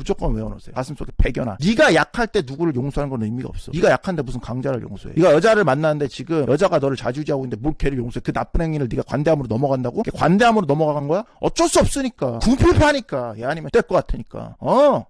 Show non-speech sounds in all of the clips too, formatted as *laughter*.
무조건 외워놓으세요. 가슴속에 배겨나. 네가 약할 때 누구를 용서하는 건 의미가 없어. 네가 약한데 무슨 강자를 용서해. 네가 여자를 만났는데 지금 여자가 너를 자주지하고 있는데 뭘 걔를 용서해. 그 나쁜 행위를 네가 관대함으로 넘어간다고? 관대함으로 넘어간 거야? 어쩔 수 없으니까. 궁필파니까. 얘 아니면 될것 같으니까. 어.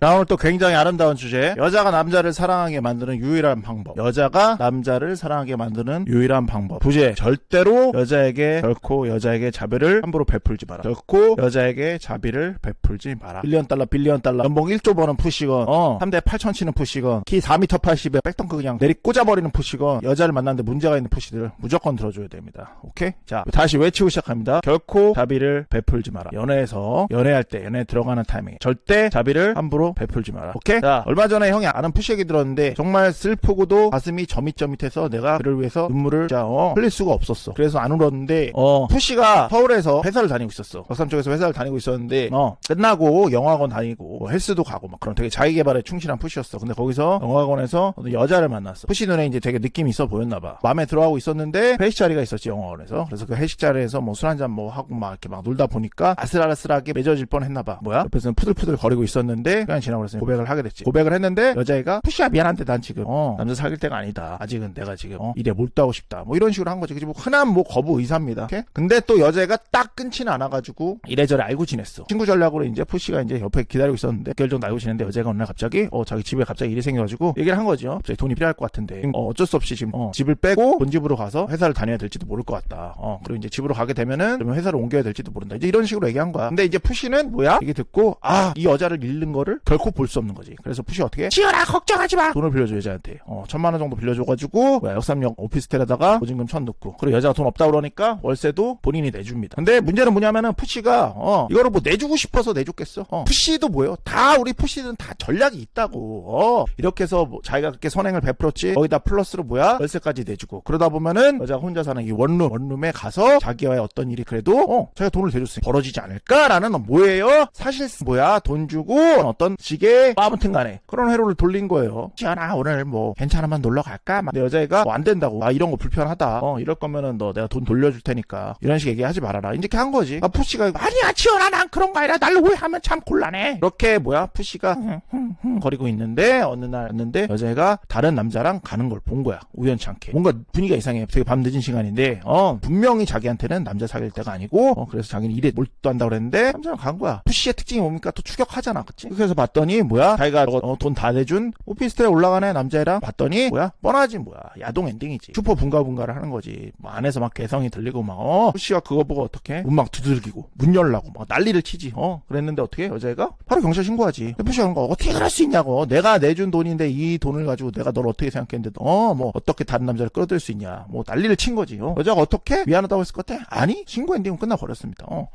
자, 오늘 또 굉장히 아름다운 주제. 여자가 남자를 사랑하게 만드는 유일한 방법. 여자가 남자를 사랑하게 만드는 유일한 방법. 부제. 절대로 여자에게, 결코 여자에게 자비를 함부로 베풀지 마라. 결코 여자에게 자비를 베풀지 마라. 빌리언 달러, 빌리언 달러. 연봉 1조 버는 푸시건, 어, 3대 8천 치는 푸시건, 키 4m 80에 백덩크 그냥 내리 꽂아버리는 푸시건, 여자를 만났는데 문제가 있는 푸시들 무조건 들어줘야 됩니다. 오케이? 자, 다시 외치고 시작합니다. 결코 자비를 베풀지 마라. 연애에서, 연애할 때, 연애 들어가는 타이밍에 절대 자비를 함부로 베풀지 마라. 오케이? 자, 얼마 전에 형이 아는 푸시 얘기 들었는데 정말 슬프고도 가슴이 저밋저밋해서 내가 그를 위해서 눈물을 진짜 어, 흘릴 수가 없었어. 그래서 안 울었는데 어, 푸시가 서울에서 회사를 다니고 있었어. 역삼 쪽에서 회사를 다니고 있었는데 어, 끝나고 영화학원 다니고 뭐 헬스도 가고 막 그런 되게 자기 개발에 충실한 푸시였어. 근데 거기서 영화학원에서 어떤 여자를 만났어. 푸시 눈에 이제 되게 느낌이 있어 보였나 봐. 마음에 들어하고 있었는데 회식 자리가 있었지 영화학원에서. 그래서 그 회식 자리에서 뭐 술 한잔 뭐 하고 막 이렇게 막 놀다 보니까 아슬아슬하게 맺어질 뻔 했나 봐. 뭐야? 옆에서는 푸들푸들 거리고 있었는데 시간이 지나고 그래서 고백을 하게 됐지. 고백을 했는데 여자애가 푸시야 미안한데 난 지금 어, 남자 사귈 때가 아니다. 아직은 내가 지금 어, 일에 몰두하고 싶다. 뭐 이런 식으로 한 거지. 그지 뭐 흔한 뭐 거부 의사입니다. 오케이? 근데 또 여자애가 딱 끊지는 않아가지고 이래저래 알고 지냈어. 친구 전략으로 이제 푸시가 이제 옆에 기다리고 있었는데 몇 개월 정도 알고 지냈는데 여자가 어느 날 갑자기 어 자기 집에 갑자기 일이 생겨가지고 얘기를 한 거죠. 갑자기 돈이 필요할 것 같은데 어, 어쩔 수 없이 지금 어, 집을 빼고 본 집으로 가서 회사를 다녀야 될지도 모를 것 같다. 어 그리고 이제 집으로 가게 되면은 그러면 회사를 옮겨야 될지도 모른다. 이제 이런 식으로 얘기한 거야. 근데 이제 푸시는 뭐야? 이게 듣고 아 이 여자를 잃는 거를 결코 볼 수 없는 거지. 그래서 푸시 어떻게? 지연아 걱정하지 마. 돈을 빌려줘 여자한테. 어 천만 원 정도 빌려줘가지고 뭐야 역삼역 오피스텔에다가 보증금 천 넣고 그리고 여자가 돈 없다 그러니까 월세도 본인이 내줍니다. 근데 문제는 뭐냐면은 푸시가 어 이거를 뭐 내주고 싶어서 내줬겠어. 어 푸시도 뭐요? 다 우리 푸시는 다 전략이 있다고. 어 이렇게 해서 뭐 자기가 그렇게 선행을 베풀었지. 거기다 플러스로 뭐야? 월세까지 내주고 그러다 보면은 여자가 혼자 사는 이 원룸 원룸에 가서 자기와의 어떤 일이 그래도 어 자기가 돈을 대줬으니 벌어지지 않을까라는 뭐예요? 사실 뭐야 돈 주고 어떤 식의 아무튼 간에 그런 회로를 돌린 거예요. 지연아 오늘 뭐 괜찮으면 놀러 갈까? 막 여자애가 뭐 안 된다고. 아 이런 거 불편하다. 어 이럴 거면은 너 내가 돈 돌려줄 테니까 이런 식 얘기하지 말아라. 이렇게 한 거지. 아 푸시가 아니야 지연아 난 그런 거 아니라 날 오해하면 참 곤란해. 이렇게 뭐야 푸시가 흥흥흥 거리고 있는데 어느 날였는데 여자애가 다른 남자랑 가는 걸 본 거야. 우연치 않게. 뭔가 분위기가 이상해. 되게 밤 늦은 시간인데 어 분명히 자기한테는 남자 사귈 때가 아니고 어 그래서 자기는 일에 몰두한다 그랬는데 남자랑 간 거야. 푸시의 특징이 뭡니까? 또 추격하잖아. 그치? 그래서 봤더니 뭐야? 자기가 어, 돈다 내준 오피스텔에 올라가네 남자애랑 봤더니 뭐야? 뻔하지 뭐야. 야동 엔딩이지. 슈퍼 분가분가를 하는 거지. 뭐 안에서 막 개성이 들리고 막 어? 푸시가 그거 보고 어떻게? 문 막 두들기고 문 열라고 막 난리를 치지. 어? 그랬는데 어떻게? 여자애가 바로 경찰 신고하지. 푸시가 그런 거 어떻게 그럴 수 있냐고. 내가 내준 돈인데 이 돈을 가지고 내가 널 어떻게 생각했는데 어 뭐 어떻게 다른 남자를 끌어들일 수 있냐. 뭐 난리를 친 거지. 어? 여자가 어떻게 미안하다고 했을 것 같아? 아니 신고 엔딩은 끝나버렸습니다. 어?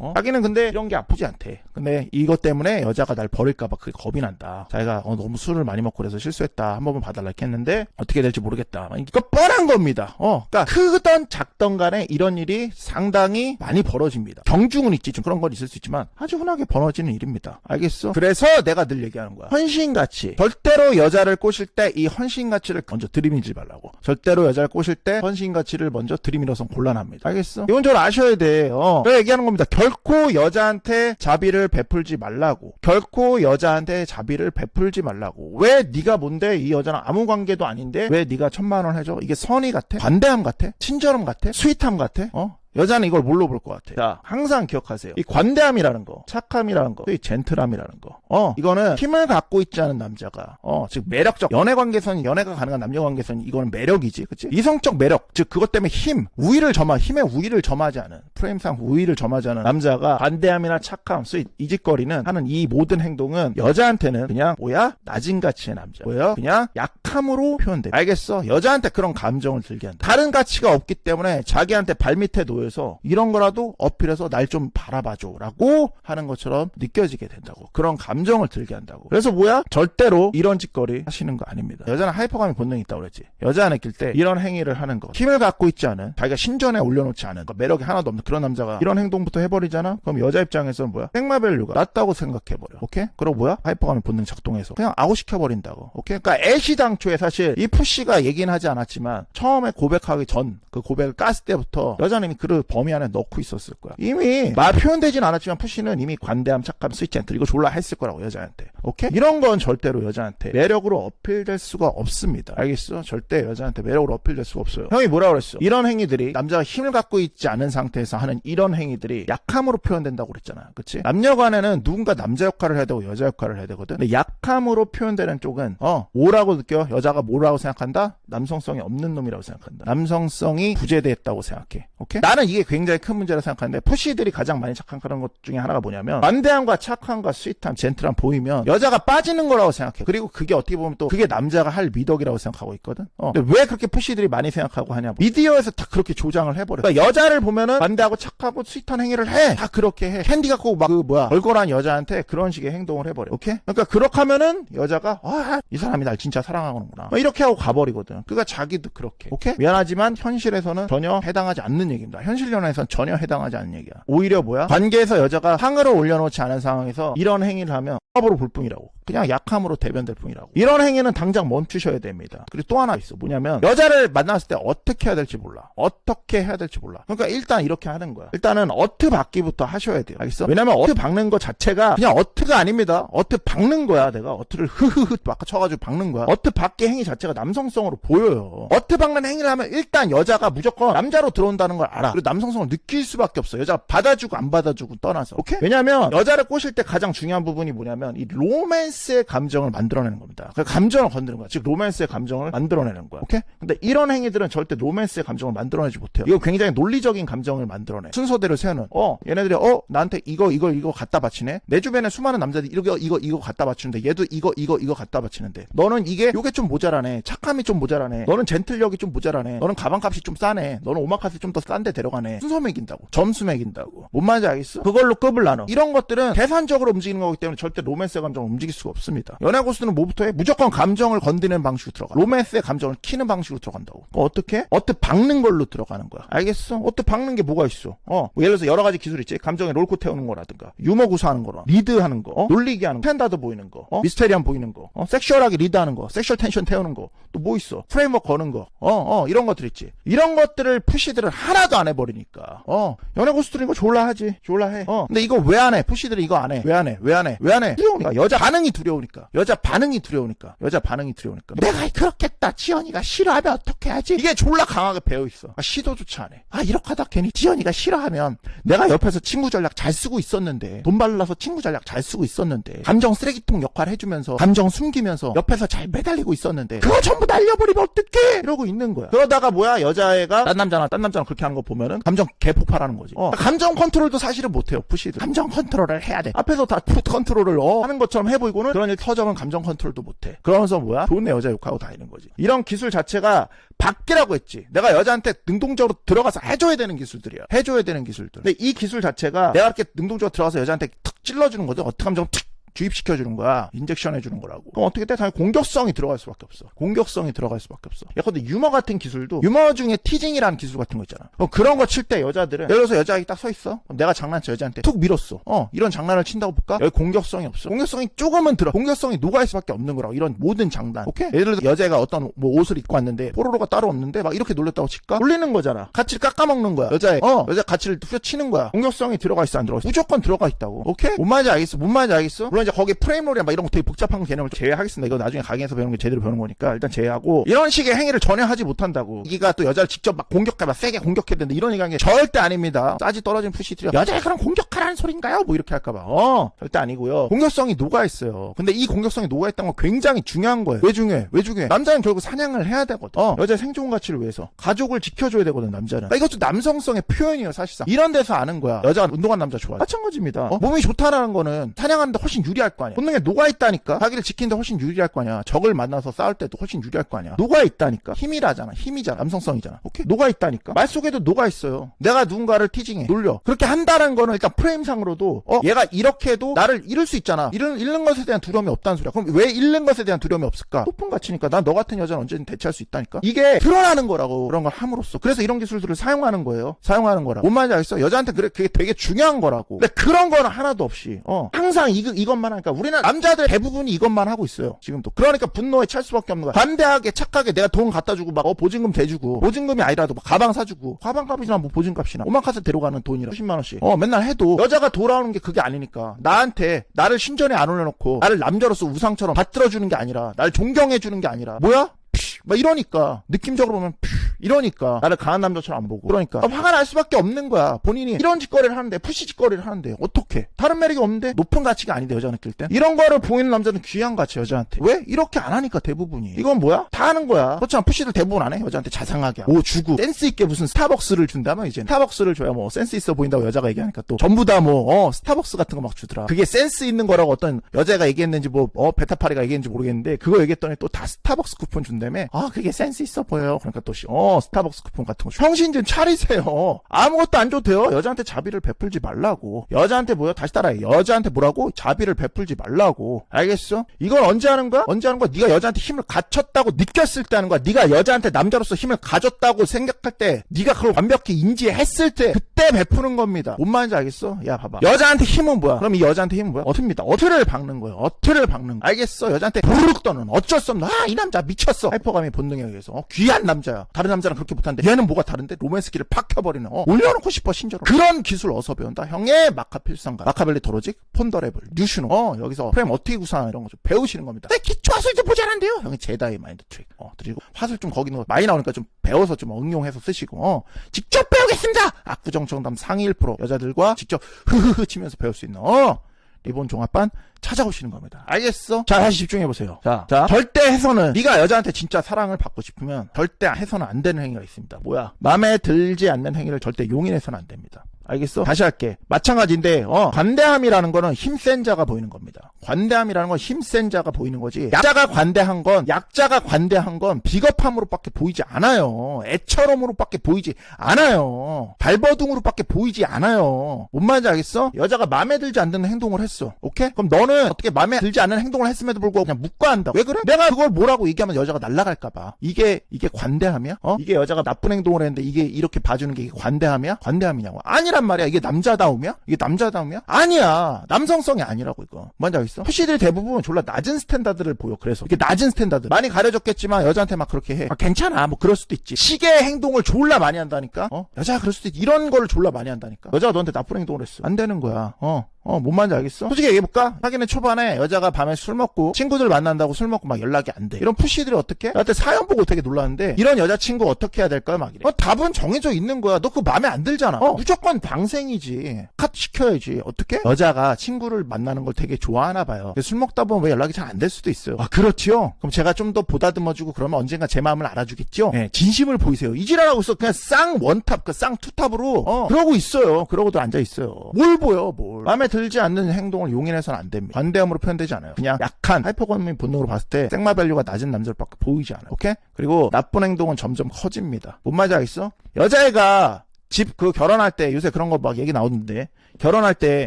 어? 자기는 근데 이런 게 아프지 않대. 근데 이것 때문에 여자가 날 버릴까봐 그게 겁이 난다. 자기가 어, 너무 술을 많이 먹고 그래서 실수했다. 한 번만 봐달라 이렇게 했는데 어떻게 될지 모르겠다. 이거 뻔한 겁니다. 어, 그러니까 크던 작던 간에 이런 일이 상당히 많이 벌어집니다. 경중은 있지 좀 그런 건 있을 수 있지만 아주 흔하게 벌어지는 일입니다. 알겠어? 그래서 내가 늘 얘기하는 거야. 헌신가치. 절대로 여자를 꼬실 때 이 헌신가치를 먼저 들이밀지 말라고. 절대로 여자를 꼬실 때 헌신가치를 먼저 들이밀어서 곤란합니다. 알겠어? 이건 좀 아셔야 돼. 어. 그래 얘기하는 겁니다. 결코 여자한테 자비를 베풀지 말라고. 결코 여자한테 자비를 베풀지 말라고. 왜 네가 뭔데 이 여자랑 아무 관계도 아닌데 왜 네가 천만 원 해줘? 이게 선의 같아? 관대함 같아? 친절함 같아? 스윗함 같아? 어? 여자는 이걸 뭘로 볼 것 같아? 자, 항상 기억하세요. 이 관대함이라는 거, 착함이라는 거, 이 젠틀함이라는 거. 어, 이거는 힘을 갖고 있지 않은 남자가, 어, 즉 매력적 연애 관계선, 연애가 가능한 남녀 관계선 이거는 매력이지, 그치? 이성적 매력, 즉 그것 때문에 힘, 우위를 점하, 힘의 우위를 점하지 않은 프레임상 우위를 점하지 않은 남자가 관대함이나 착함, 스윗, 이짓거리는 하는 이 모든 행동은 여자한테는 그냥 뭐야 낮은 가치의 남자, 뭐야 그냥 약함으로 표현돼. 알겠어? 여자한테 그런 감정을 들게 한다. 다른 가치가 없기 때문에 자기한테 발밑에 놓여 서 이런 거라도 어필해서 날 좀 바라봐줘라고 하는 것처럼 느껴지게 된다고. 그런 감정을 들게 한다고. 그래서 뭐야? 절대로 이런 짓거리 하시는 거 아닙니다. 여자는 하이퍼감이 본능이 있다고 그랬지. 여자 안 느낄 때 이런 행위를 하는 것. 힘을 갖고 있지 않은, 자기가 신전에 올려놓지 않은, 그 매력이 하나도 없는 그런 남자가 이런 행동부터 해버리잖아? 그럼 여자 입장에서는 뭐야? 백마밸류가 낮다고 생각해버려. 오케이? 그리고 뭐야? 하이퍼감의 본능 작동해서 그냥 아웃시켜버린다고. 오케이? 그러니까 애시당초에 사실 이 푸시가 얘기는 하지 않았지만 처음에 고백하기 전 그 고백을 깠을 때부터 여자는 이미 그를 범위 안에 넣고 있었을 거야. 이미 말 표현되진 않았지만 푸시는 이미 관대함, 착함, 스위치 앤트 이거 졸라 했을 거라고 여자한테. 오케이? 이런 건 절대로 여자한테 매력으로 어필될 수가 없습니다. 알겠어? 절대 여자한테 매력으로 어필될 수가 없어요. 형이 뭐라 그랬어? 이런 행위들이 남자가 힘을 갖고 있지 않은 상태에서 하는 이런 행위들이 약함으로 표현된다고 그랬잖아. 그치? 남녀 간에는 누군가 남자 역할을 해야 되고 여자 역할을 해야 되거든. 근데 약함으로 표현되는 쪽은 어, 뭐라고 느껴? 여자가 뭐라고 생각한다? 남성성이 없는 놈이라고 생각한다. 남성성이 부재됐다고 생각해. 오케이? 나는 이게 굉장히 큰 문제라 생각하는데 푸시들이 가장 많이 착각하는 것 중에 하나가 뭐냐면 관대함과 착함과 스윗함, 젠틀함 보이면 여자가 빠지는 거라고 생각해. 그리고 그게 어떻게 보면 또 그게 남자가 할 미덕이라고 생각하고 있거든. 어. 근데 왜 그렇게 푸시들이 많이 생각하고 하냐? 미디어에서 다 그렇게 조장을 해버려. 그러니까 여자를 보면은 관대하고 착하고 스윗한 행위를 해. 다 그렇게 해. 캔디 갖고 막 그 뭐야 걸걸한 여자한테 그런 식의 행동을 해버려. 오케이? 그러니까 그렇게 하면은 여자가 아, 이 사람이 날 진짜 사랑하는구나. 막 이렇게 하고 가버리거든. 그러니까 자기도 그렇게. 오케이? 미안하지만 현실에서는 전혀 해당하지 않는 얘기입니다. 현실 연애에서는 전혀 해당하지 않는 얘기야. 오히려 뭐야? 관계에서 여자가 상으로 올려놓지 않은 상황에서 이런 행위를 하면 합으로 볼 뿐이라고. 그냥 약함으로 대변될 뿐이라고. 이런 행위는 당장 멈추셔야 됩니다. 그리고 또 하나 있어. 뭐냐면 여자를 만났을 때 어떻게 해야 될지 몰라. 어떻게 해야 될지 몰라. 그러니까 일단 이렇게 하는 거야. 일단은 어트 받기부터 하셔야 돼요. 알겠어? 왜냐면 어트 박는 거 자체가 그냥 어트가 아닙니다. 어트 박는 거야. 내가 어트를 흐흐흐 막 쳐가지고 박는 거야. 어트 받기 행위 자체가 남성성으로 보여요. 어트 박는 행위를 하면 일단 여자가 무조건 남자로 들어온다는 걸 알아. 그리고 남성성을 느낄 수밖에 없어. 여자가 받아주고 안 받아주고 떠나서. 오케이? 왜냐면 여자를 꼬실 때 가장 중요한 부분이 뭐냐면 이 로맨스의 감정을 만들어내는 겁니다. 그 감정을 건드는 거야. 즉 로맨스의 감정을 만들어내는 거야. 오케이? 근데 이런 행위들은 절대 로맨스의 감정을 만들어내지 못해요. 이거 굉장히 논리적인 감정을 만들어내. 순서대로 세우는. 어, 얘네들이 어 나한테 이거 이거 이거 갖다 바치네. 내 주변에 수많은 남자들이 이거 이거 이거 갖다 바치는데 얘도 이거 이거 이거 갖다 바치는데 너는 이게 요게 좀 모자라네. 착함이 좀 모자라네. 너는 젠틀력이 좀 모자라네. 너는 가방값이 좀 싸네. 너는 오마카세 좀 더 싼 데 데려가네. 순서 매긴다고. 점수 매긴다고. 뭔 말인지 알겠어? 그걸로 급을 나눠. 이런 것들은 계산적으로 움직이는 거기 때문에 절대 로맨스의 감정을 움직일 수가 없습니다. 연애 고수는 뭐부터 해? 무조건 감정을 건드리는 방식으로 들어가. 로맨스의 감정을 키는 방식으로 들어간다고. 어, 어떻게? 어떻게 박는 걸로 들어가는 거야. 알겠어? 어떻게 박는 게 뭐가 있어? 어, 뭐 예를 들어서 여러 가지 기술 있지. 감정에 롤코 태우는 거라든가, 유머 구사하는 거라, 리드하는 거, 어? 놀리게 하는 거, 스탠다드 보이는 거, 어? 미스테리한 보이는 거, 어? 섹슈얼하게 리드하는 거, 섹슈얼 텐션 태우는 거, 또 뭐 있어? 프레임워크 거는 거, 어, 어, 이런 것들 있지. 이런 것들을 푸시들을 하나도 안 해버리니까, 어, 연애 고수들은 이거 졸라 하지. 졸라 해. 어, 근데 이거 왜 안 해? 푸시들이 이거 안 해. 왜 안 해? 왜 안 해? 왜 안 해? 두려우니까. 여자 반응이 두려우니까. 여자 반응이 두려우니까. 여자 반응이 두려우니까. 내가 그렇겠다. 지연이가 싫어하면 어떻게 하지? 이게 졸라 강하게 배어 있어. 아, 시도조차 안 해. 아, 이렇게 하다 괜히 지연이가 싫어하면 내가 옆에서 친구 전략 잘 쓰고 있었는데 돈 발라서 친구 전략 잘 쓰고 있었는데 감정 쓰레기통 역할 해주면서 감정 숨기면서 옆에서 잘 매달리고 있었는데 그거 전부 날려버리면 어떡해? 이러고 있는 거야. 그러다가 뭐야 여자애가 딴 남자나 딴 남자나 그렇게 하는 거 보면은 감정 개폭발하는 거지. 어, 감정 컨트롤도 사실은 못해요. 푸시들. 감정 컨트롤을 해야 돼. 앞에서 다 푸- *laughs* 컨트롤을 어, 하는 것처럼 해보이고는 그런 일 터져면 감정 컨트롤도 못해. 그러면서 뭐야? 좋은 내 여자 욕하고 다니는 거지. 이런 기술 자체가 밖이라고 했지. 내가 여자한테 능동적으로 들어가서 해줘야 되는 기술들이야. 해줘야 되는 기술들. 근데 이 기술 자체가 내가 이렇게 능동적으로 들어가서 여자한테 탁 찔러주는 거죠. 어떻게 하면 탁 주입시켜 주는 거야. 인젝션 해 주는 거라고. 그럼 어떻게 돼? 당연히 공격성이 들어갈 수밖에 없어. 공격성이 들어갈 수밖에 없어. 야, 근데 유머 같은 기술도 유머 중에 티징이라는 기술 같은 거 있잖아. 어, 그런 거 칠 때 여자들은 예를 들어서 여자가 딱 서 있어. 내가 장난쳐 여자한테 툭 밀었어. 어, 이런 장난을 친다고 볼까? 여기 공격성이 없어. 공격성이 조금은 들어. 공격성이 녹아있을 수밖에 없는 거라고. 이런 모든 장난. 오케이? 예를 들어 여자가 어떤 뭐 옷을 입고 왔는데 뽀로로가 따로 없는데 막 이렇게 놀렸다고 칠까? 놀리는 거잖아. 가치를 깎아먹는 거야. 여자의 어, 여자 가치를 후려치는 거야. 공격성이 들어가 있어 안 들어가 있어? 무조건 들어가 있다고. 오케이? 뭔 말인지 알겠어? 뭔 말인지 알겠어? 물론 이제 거기에 프레임롤이나 막 이런 거 되게 복잡한 개념을 제외하겠습니다. 이거 나중에 강의에서 배우는 게 제대로 배우는 거니까 일단 제외하고 이런 식의 행위를 전혀 하지 못한다고. 이가 또 여자를 직접 막 공격해 막 세게 공격해야 된다 이런 얘기하는 게 절대 아닙니다. 싸지 떨어진 푸시들이 여자애 그럼 공격하라는 소린가요? 뭐 이렇게 할까봐. 어 절대 아니고요. 공격성이 녹아 있어요. 근데 이 공격성이 녹아 있다는 건 굉장히 중요한 거예요. 왜 중요해? 왜 중요해? 남자는 결국 사냥을 해야 되거든. 어, 여자의 생존 가치를 위해서 가족을 지켜줘야 되거든 남자는. 그러니까 이것도 남성성의 표현이에요 사실상. 이런 데서 아는 거야. 여자가 운동한 남자 좋아. 마찬가지입니다. 어? 몸이 좋다라는 거는 사냥하는데 훨씬 유리할 거 아니야. 본능에 녹아 있다니까. 자기를 지키는데 훨씬 유리할 거 아니야. 적을 만나서 싸울 때도 훨씬 유리할 거 아니야. 녹아 있다니까. 힘이라잖아. 힘이잖아. 남성성이잖아. 오케이? 녹아 있다니까. 말 속에도 녹아 있어요. 내가 누군가를 티징해. 놀려. 그렇게 한다는 거는 일단 프레임상으로도 어, 얘가 이렇게 해도 나를 잃을 수 있잖아. 잃는, 잃는 것에 대한 두려움이 없다는 소리야. 그럼 왜 잃는 것에 대한 두려움이 없을까? 높은 가치니까. 난 너 같은 여자는 언제든 대체할 수 있다니까. 이게 드러나는 거라고. 그런 걸 함으로써. 그래서 이런 기술들을 사용하는 거예요. 사용하는 거라고. 뭔 말인지 알겠어? 여자한테 그래, 그게 되게 중요한 거라고. 근데 그런 거는 하나도 없이, 어, 항상 이, 이것만 하니까 우리는 남자들 대부분이 이것만 하고 있어요. 지금도. 그러니까 분노에 찰 수밖에 없는 거야. 관대하게, 착하게 내가 돈 갖다 주고 막, 어, 보증금 대주고, 보증금이 아니라도 막 가방 사주고, 가방값이나 뭐 보증값이나, 오마카세 데려가는 돈이라, 10만 원씩. 어, 맨날 해도, 여자가 돌아오는 게 그게 아니니까. 나한테, 나를 신전에 안 올려놓고, 나를 남자로서 우상처럼 받들어주는 게 아니라, 나를 존경해주는 게 아니라, 뭐야? 피, 막 이러니까 느낌적으로 보면 피, 이러니까. 나를 강한 남자처럼 안 보고. 그러니까. 화가 날 수밖에 없는 거야. 본인이 이런 짓거리를 하는데 푸시 짓거리를 하는데. 어떻게 다른 매력이 없는데? 높은 가치가 아닌데 여자 느낄 땐. 이런 거를 보이는 남자는 귀한 가치 여자한테. 왜? 이렇게 안 하니까 대부분이. 이건 뭐야? 다 하는 거야. 그렇잖아. 푸시들 대부분 안 해 여자한테 자상하게 오 주고 센스 있게 무슨 스타벅스를 준다면 이제 스타벅스를 줘야 뭐 센스 있어 보인다고 여자가 얘기하니까 또. 전부 다 뭐 어 스타벅스 같은 거 막 주더라. 그게 센스 있는 거라고 어떤 여자가 얘기했는지 뭐어 베타파리가 얘기했는지 모르겠는데 그거 얘기했더니 또 다 스타벅스 쿠폰 준다며? 아 그게 센스 있어 보여요. 그러니까 또어 스타벅스 쿠폰 같은 거. 형신 좀 차리세요. 아무것도 안 줘도 돼요. 여자한테 자비를 베풀지 말라고. 여자한테 뭐야? 다시 따라해. 여자한테 뭐라고? 자비를 베풀지 말라고. 알겠어? 이건 언제 하는 거야? 언제 하는 거야? 네가 여자한테 힘을 갖췄다고 느꼈을 때 하는 거야. 네가 여자한테 남자로서 힘을 가졌다고 생각할 때 네가 그걸 완벽히 인지했을 때 그때 베푸는 겁니다. 뭔 말인지 알겠어? 야 봐봐. 여자한테 힘은 뭐야? 그럼 이 여자한테 힘은 뭐야? 어투입니다. 어투를 박는 거예요. 어투를 박는 거. 알겠어? 여자한테 부르륵 떠는 어쩔 수 없는 아 이 남자 미쳤어. 하이퍼감이 본능에 의해서. 어, 귀한 남자야. 다른 남자 랑 그렇게 못하는데 얘는 뭐가 다른데? 로맨스기를 팍 켜버리는 어, 올려놓고 싶어 신조로. 그런 기술 어서 배운다? 형의 마카 필상가. 마카벨리 도로직 폰더레블 뉴슈노. 어 여기서 프레임 어떻게 구사하나 이런 거 좀 배우시는 겁니다. 내 기초 화술 좀 모자란데요? 형이 제다이 마인드 트릭. 어 그리고. 화술 좀 거기 는 많이 나오니까 좀 배워서 좀 응용해서 쓰시고 어. 직접 배우겠습니다! 압구정 정담 상위 1% 여자들과 직접 흐흐흐 치면서 배울 수 있는 어 리본 종합반 찾아오시는 겁니다. 알겠어? 자, 다시 집중해 보세요. 자, 자, 절대 해서는 네가 여자한테 진짜 사랑을 받고 싶으면 절대 해서는 안 되는 행위가 있습니다. 뭐야? 마음에 들지 않는 행위를 절대 용인해서는 안 됩니다. 알겠어? 다시 할게. 마찬가지인데, 어, 관대함이라는 거는 힘센 자가 보이는 겁니다. 관대함이라는 건 힘센 자가 보이는 거지. 약자가 관대한 건, 약자가 관대한 건 비겁함으로밖에 보이지 않아요. 애처럼으로밖에 보이지 않아요. 발버둥으로밖에 보이지 않아요. 뭔 말인지 알겠어? 여자가 마음에 들지 않는 행동을 했어. 오케이? 그럼 너는 어떻게 마음에 들지 않는 행동을 했음에도 불구하고 그냥 묵과한다. 왜 그래? 내가 그걸 뭐라고 얘기하면 여자가 날아갈까봐. 이게, 이게 관대함이야? 어? 이게 여자가 나쁜 행동을 했는데 이게 이렇게 봐주는 게 관대함이야? 관대함이냐고. 아니 란 말이야. 이게 남자다움이야? 이게 남자다움이야? 아니야. 남성성이 아니라고 이거. 뭔지 알겠어? 푸시들 대부분 졸라 낮은 스탠다드를 보여. 그래서 이게 낮은 스탠다드. 많이 가려졌겠지만 여자한테 막 그렇게 해. 아, 괜찮아. 뭐 그럴 수도 있지. 시계 행동을 졸라 많이 한다니까. 어? 여자가 그럴 수도 있지. 이런 거를 졸라 많이 한다니까. 여자가 너한테 나쁜 행동을 했어. 안 되는 거야. 어. 어, 뭔 말인지 알겠어? 솔직히 얘기해볼까? 하기는 초반에 여자가 밤에 술 먹고 친구들 만난다고 술 먹고 막 연락이 안 돼. 이런 푸시들이 어떻게? 나한테 사연 보고 되게 놀랐는데 이런 여자친구 어떻게 해야 될까요? 막 이래. 어, 답은 정해져 있는 거야. 너 그거 마음에 안 들잖아. 어, 무조건 방생이지. 컷 시켜야지. 어떻게? 여자가 친구를 만나는 걸 되게 좋아하나 봐요. 술 먹다 보면 왜 연락이 잘 안 될 수도 있어요. 아, 그렇지요? 그럼 제가 좀 더 보다듬어주고 그러면 언젠가 제 마음을 알아주겠죠? 네, 진심을 보이세요. 이지랄하고 있어. 그냥 쌍 원탑, 그 쌍 투탑으로. 어, 그러고 있어요. 그러고도 앉아있어요. 뭘 보여, 뭘. 마음에 들지 않는 행동을 용인해서는 안 됩니다. 관대함으로 표현되지 않아요. 그냥 약한 하이퍼건민 본능으로 봤을 때 생마 밸류가 낮은 남자들밖에 보이지 않아요. 오케이? 그리고 나쁜 행동은 점점 커집니다. 뭔 말인지 알겠어? 여자애가 집 그 결혼할 때 요새 그런 거 막 얘기 나오는데 결혼할 때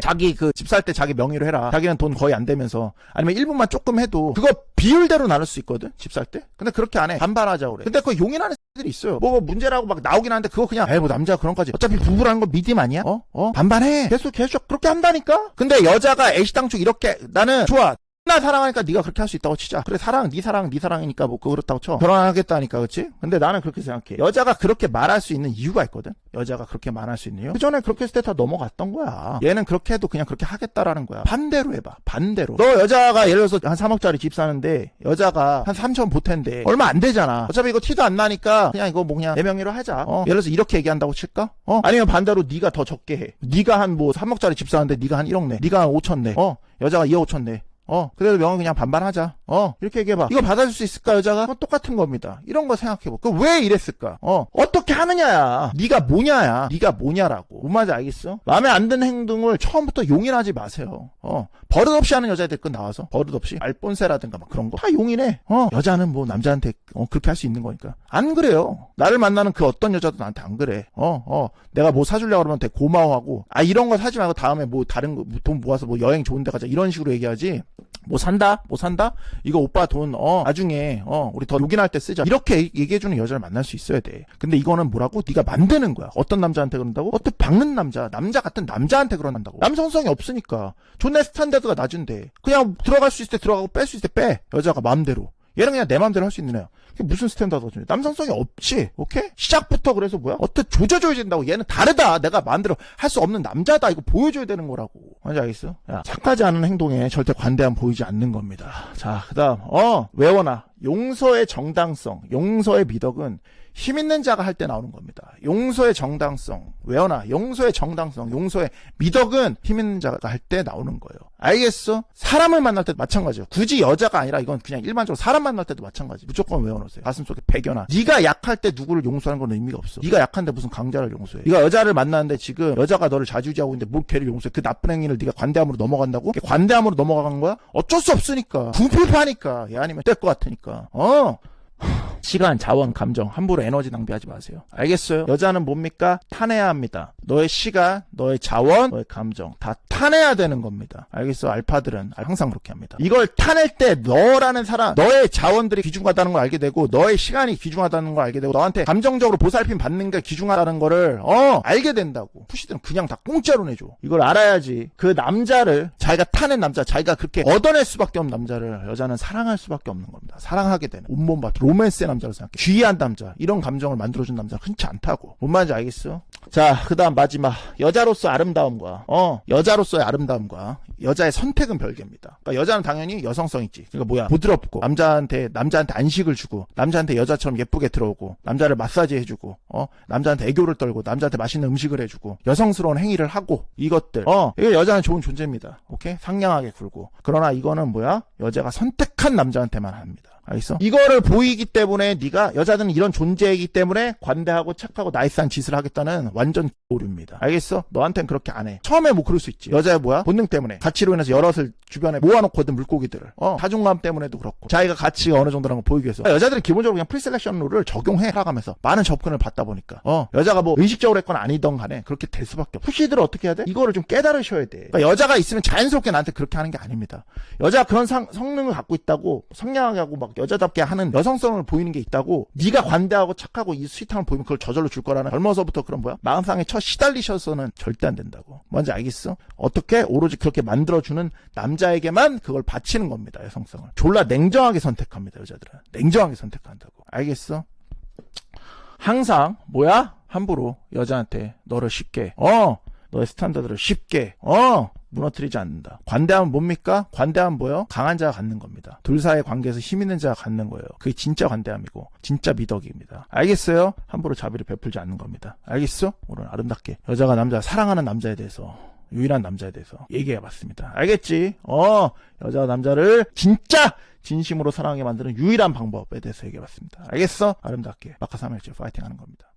자기 그 집 살 때 자기 명의로 해라. 자기는 돈 거의 안 되면서 아니면 1분만 조금 해도 그거 비율대로 나눌 수 있거든. 집 살 때. 근데 그렇게 안 해. 반반하자고 그래. 근데 그거 용인하는 애들이 있어요. 뭐 문제라고 막 나오긴 하는데 그거 그냥 에이 뭐 남자 그런 거지. 어차피 부부라는 건 미디움 아니야? 어? 어? 반반해. 계속 계속 그렇게 한다니까. 근데 여자가 애시당초 이렇게 나는 좋아. 나 사랑하니까 네가 그렇게 할 수 있다고 치자. 그래 사랑, 네 사랑, 네 사랑이니까 뭐 그렇다고 쳐. 결혼하겠다니까, 그렇지? 근데 나는 그렇게 생각해. 여자가 그렇게 말할 수 있는 이유가 있거든. 여자가 그렇게 말할 수 있는 이유. 그 전에 그렇게 했을 때 다 넘어갔던 거야. 얘는 그렇게 해도 그냥 그렇게 하겠다라는 거야. 반대로 해봐. 반대로. 너 여자가 예를 들어서 한 3억짜리 집 사는데 여자가 한 3천 보탠데 얼마 안 되잖아. 어차피 이거 티도 안 나니까 그냥 이거 뭐 그냥 내 명의로 하자. 어? 예를 들어서 이렇게 얘기한다고 칠까? 어? 아니면 반대로 네가 더 적게 해. 네가 한 뭐 3억짜리 집 사는데 네가 한 1억 내. 네가 한 5천 내. 어? 여자가 2억 5천 내. 어, 그래도 명은 그냥 반반하자. 어, 이렇게 얘기해봐. 이거 받아줄 수 있을까, 여자가? 어, 똑같은 겁니다. 이런 거 생각해봐. 그 왜 이랬을까? 어, 어떻게 하느냐야. 네가 뭐냐야. 네가 뭐냐라고. 뭔 말인지 알겠어? 마음에 안 드는 행동을 처음부터 용인하지 마세요. 어, 버릇없이 하는 여자애들 건 나와서 버릇없이 알본세라든가 막 그런 거 다 용인해. 어, 여자는 뭐 남자한테 어, 그렇게 할 수 있는 거니까. 안 그래요. 나를 만나는 그 어떤 여자도 나한테 안 그래. 어, 어, 내가 뭐 사주려고 그러면 되게 고마워하고, 아, 이런 거 사지 말고 다음에 뭐 다른 거, 돈 모아서 뭐 여행 좋은 데 가자. 이런 식으로 얘기하지. 뭐 산다? 뭐 산다? 이거 오빠 돈, 어, 나중에, 어, 우리 더 요긴할 때 쓰자. 이렇게 얘기해주는 여자를 만날 수 있어야 돼. 근데 이거는 뭐라고? 네가 만드는 거야. 어떤 남자한테 그런다고? 어떤 박는 남자, 남자 같은 남자한테 그런다고. 남성성이 없으니까. 존내 스탠다드가 낮은데. 그냥 들어갈 수 있을 때 들어가고 뺄 수 있을 때 빼. 여자가 마음대로. 얘는 그냥 내 마음대로 할 수 있는 애야. 그게 무슨 스탠다드가 남성성이 없지. 오케이? 시작부터 그래서 뭐야? 어떻게 조져줘야 된다고. 얘는 다르다. 내가 마음대로 할 수 없는 남자다. 이거 보여줘야 되는 거라고. 뭔지 알겠어? 야, 착하지 않은 행동에 절대 관대함 보이지 않는 겁니다. 자, 그 다음, 어, 외워놔. 용서의 정당성, 용서의 미덕은 힘 있는 자가 할 때 나오는 겁니다. 용서의 정당성, 외워놔. 용서의 정당성, 용서의 미덕은 힘 있는 자가 할 때 나오는 거예요. 알겠어? 사람을 만날 때도 마찬가지예요. 굳이 여자가 아니라 이건 그냥 일반적으로 사람 만날 때도 마찬가지. 무조건 외워놓으세요. 가슴속에 배겨놔. 네가 약할 때 누구를 용서하는 건 의미가 없어. 네가 약한데 무슨 강자를 용서해. 네가 여자를 만나는데 지금 여자가 너를 자주지하고 있는데 뭘 걔를 용서해. 그 나쁜 행위를 네가 관대함으로 넘어간다고? 관대함으로 넘어가는 거야? 어쩔 수 없으니까. 궁핍하니까. 얘 아니면 뗄 것 같으니까. 어. *laughs* 시간, 자원, 감정 함부로 에너지 낭비하지 마세요. 알겠어요? 여자는 뭡니까? 타내야 합니다. 너의 시간, 너의 자원, 너의 감정 다 타내야 되는 겁니다. 알겠어? 알파들은 항상 그렇게 합니다. 이걸 타낼 때 너라는 사람, 너의 자원들이 귀중하다는 걸 알게 되고 너의 시간이 귀중하다는 걸 알게 되고 너한테 감정적으로 보살핌 받는 게 귀중하다는 거를 어 알게 된다고. 푸시들은 그냥 다 공짜로 내줘. 이걸 알아야지 그 남자를 자기가 타낸 남자, 자기가 그렇게 얻어낼 수밖에 없는 남자를 여자는 사랑할 수밖에 없는 겁니다. 사랑하게 되는 온몸 바트 로맨스의 남자로 생각해. 귀한 남자, 이런 감정을 만들어준 남자 흔치 않다고. 뭔 말인지 알겠어? 자, 그 다음 마지막. 여자로서 아름다움과, 어, 여자로서의 아름다움과 여자의 선택은 별개입니다. 그러니까 여자는 당연히 여성성 있지. 그러니까 뭐야. 부드럽고, 남자한테, 남자한테 안식을 주고, 남자한테 여자처럼 예쁘게 들어오고, 남자를 마사지 해주고, 어, 남자한테 애교를 떨고, 남자한테 맛있는 음식을 해주고, 여성스러운 행위를 하고, 이것들. 어, 이거 여자는 좋은 존재입니다. 오케이? 상냥하게 굴고. 그러나 이거는 뭐야? 여자가 선택한 남자한테만 합니다. 알겠어? 이거를 보이기 때문에 네가 여자들은 이런 존재이기 때문에 관대하고 착하고 나이스한 짓을 하겠다는 완전 오류입니다. 알겠어? 너한텐 그렇게 안 해. 처음에 뭐 그럴 수 있지. 여자의 뭐야? 본능 때문에 가치로 인해서 여럿을 주변에 모아놓거든 물고기들을. 어 자존감 때문에도 그렇고 자기가 가치가 어느 정도라는 걸 보이기 위해서 여자들은 기본적으로 그냥 프리셀렉션 룰을 적용해 나가면서 많은 접근을 받다 보니까 어 여자가 뭐 의식적으로 했건 아니던 간에 그렇게 될 수밖에 없어. 푸시들을 어떻게 해야 돼? 이거를 좀 깨달으셔야 돼. 그러니까 여자가 있으면 자연스럽게 나한테 그렇게 하는 게 아닙니다. 여자가 그런 상- 성능을 갖고 있다고 성냥하게 하고 막 여자답게 하는 여성성을 보이는 게 있다고 네가 관대하고 착하고 이 스윗함을 보이면 그걸 저절로 줄 거라는 젊어서부터 그런 뭐야? 마음상에 쳐 시달리셔서는 절대 안 된다고. 뭔지 알겠어? 어떻게 오로지 그렇게 만들어주는 남자에게만 그걸 바치는 겁니다 여성성을. 졸라 냉정하게 선택합니다 여자들은. 냉정하게 선택한다고. 알겠어? 항상 뭐야? 함부로 여자한테 너를 쉽게 어 너의 스탠다드를 쉽게 어 무너뜨리지 않는다. 관대함은 뭡니까? 관대함은 뭐요? 강한 자가 갖는 겁니다. 둘 사이의 관계에서 힘 있는 자가 갖는 거예요. 그게 진짜 관대함이고 진짜 미덕입니다. 알겠어요? 함부로 자비를 베풀지 않는 겁니다. 알겠어? 오늘 아름답게 여자가 남자 사랑하는 남자에 대해서 유일한 남자에 대해서 얘기해봤습니다. 알겠지? 어 여자가 남자를 진짜 진심으로 사랑하게 만드는 유일한 방법에 대해서 얘기해봤습니다. 알겠어? 아름답게 마카 3일째 파이팅 하는 겁니다.